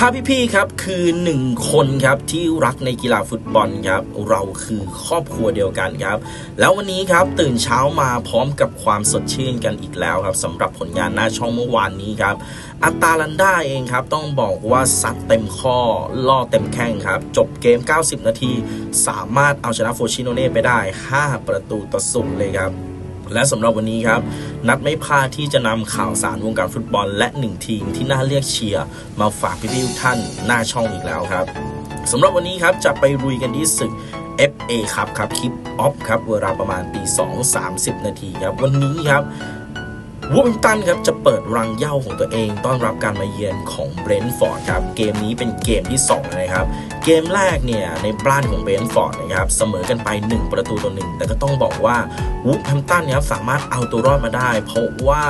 ถ้าพี่ๆครับคือหนึ่งคนครับที่รักในกีฬาฟุตบอลครับเราคือครอบครัวเดียวกันครับ แล้ววันนี้ครับตื่นเช้ามาพร้อมกับความสดชื่นกันอีกแล้วครับสำหรับผลงานหน้าช่องเมื่อวานนี้ครับอัตตาลันด้าเองครับต้องบอกว่าซัดเต็มข้อล่อเต็มแข้งครับจบเกม 90 นาที สามารถเอาชนะโฟชิโนเน่ไปได้ 5 ประตูต่อศูนย์เลยครับ และสำหรับวันนี้ครับ นัดไม่พลาดที่จะนำข่าวสารวงการฟุตบอลและหนึ่งทีมที่น่าเรียกเชียร์มาฝากพี่ๆทุกท่านหน้าช่องอีกแล้วครับสำหรับวันนี้ครับจะไปรุยกันที่ศึก FA ครับครับคลิปออฟครับเวลาประมาณตี2 30 นาทีครับวันนี้ครับ วูมิงตันครับจะเปิดรังเย้าของตัวเองต้อนรับการมาเยือนของเบรนท์ฟอร์ดครับเกมนี้เป็นเกมที่2นะครับเกมแรกเนี่ยในบ้านของเบรนท์ฟอร์ดนะครับเสมอกันไป 1 ประตูต่อหนึ่งแต่ก็ต้องบอกว่าวูฟแฮมตันเนี่ยครับสามารถเอาตัวรอดมาได้ เพราะว่า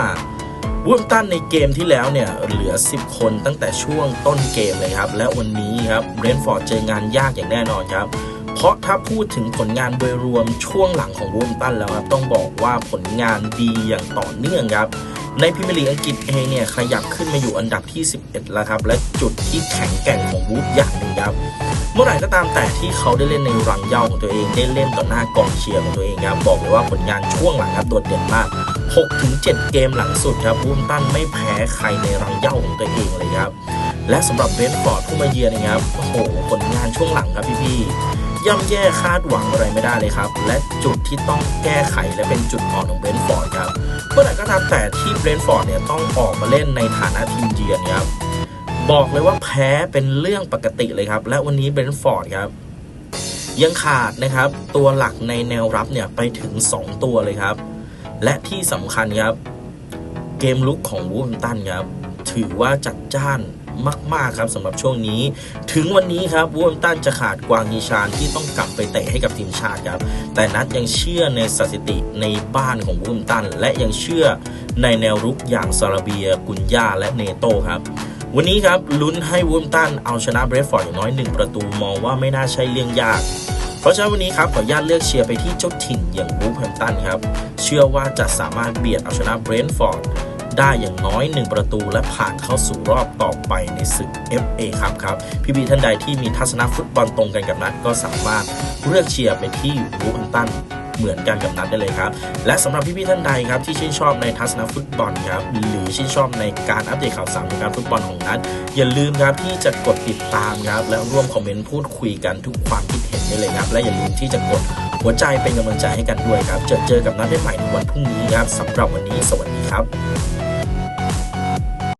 วูฟแฮมตันในเกมที่แล้วเนี่ยเหลือ 10 คนตั้งแต่ช่วงต้นเกมเลยครับและวันนี้ครับเบรนท์ฟอร์ดเจองานยากอย่างแน่นอนครับ เพราะถ้าพูดถึงผลงานโดยรวมช่วงหลังของวูมตันแล้วครับต้องบอกว่าผลงานดีอย่างต่อเนื่องครับในพรีเมียร์ลีอังกฤษเองเนี่ยขยับขึ้นมาอยู่อันดับที่ 11 แล้วครับ และจุดที่แข็งแกร่งของวูฟอย่างหนึ่งครับ เมื่อไหร่ก็ตามแต่ที่เขาได้เล่นในรังเย้าของตัวเองได้เล่นต่อหน้ากองเชียร์ของตัวเองครับ บอกเลยว่าผลงานช่วงหลังครับโดดเด่นมาก 6-7 เกมหลังสุดครับวูฟตันไม่แพ้ใครในรังเย้าของตัวเองเลยครับ และสำหรับเบนท์ฟอร์ดผู้มาเยือนนะครับโอ้โหผลงานช่วงหลังครับพี่ๆ ย่ำแย่คาดหวังอะไรไม่ได้เลยครับ และจุดที่ต้องแก้ไขและเป็นจุดอ่อนของเบรนท์ฟอร์ดครับเมื่อไหร่ก็ตามแต่ที่เบรนท์ฟอร์ดเนี่ยต้องออกมาเล่นในฐานะทีมเยือนครับบอกเลยว่าแพ้เป็นเรื่องปกติเลยครับ และวันนี้เบรนท์ฟอร์ดครับยังขาดนะครับ ตัวหลักในแนวรับเนี่ยไปถึง 2 ตัวเลยครับ และที่สำคัญครับ เกมลุกของวูฟแฮมตันครับ ถือว่าจัดจ้าน มาก ๆ ครับสำหรับช่วงนี้ ถึงวันนี้ครับวูมตันจะขาดกวางยีชานที่ต้องกลับไปเตะให้กับทีมชาติครับ แต่นัดยังเชื่อในสถิติในบ้านของวูมตัน และยังเชื่อในแนวรุกอย่างซาราเบีย กุนยาและเนโตครับวันนี้ครับลุ้นให้วูมตันเอาชนะเบรดฟอร์ดอย่างน้อย 1 ประตูมองว่าไม่น่าใช่เรื่องยาก เพราะฉะนั้นวันนี้ครับขออนุญาตเลือกเชียร์ไปที่เจ้าถิ่นอย่างวูฟแฮมตันครับ เชื่อว่าจะสามารถเบียดเอาชนะเบรนท์ฟอร์ด ได้อย่างน้อย 1 ประตูและผ่านเข้าสู่รอบต่อไปในศึก FA ครับครับ พี่บีท่านใดที่มีทัศนะฟุตบอลตรงกันกับนัดก็สามารถเลือกเชียร์ไปที่วูฟแฮมตันเหมือนกันกับนัดได้เลยครับ และสำหรับพี่ๆท่านใดครับที่ชื่นชอบในทัศนฟุตบอลครับหรือชื่นชอบในการอัปเดตข่าวสารของการฟุตบอลของนัดอย่าลืมครับที่จะกดติดตามครับและร่วมคอมเมนต์พูดคุยกันทุกความคิดเห็นได้เลยครับ และอย่าลืมที่จะกดหัวใจเป็นกำลังใจให้กันด้วยครับ เจอเจอกับนัดได้ใหม่ในวันพรุ่งนี้ครับสำหรับวันนี้สวัสดีครับ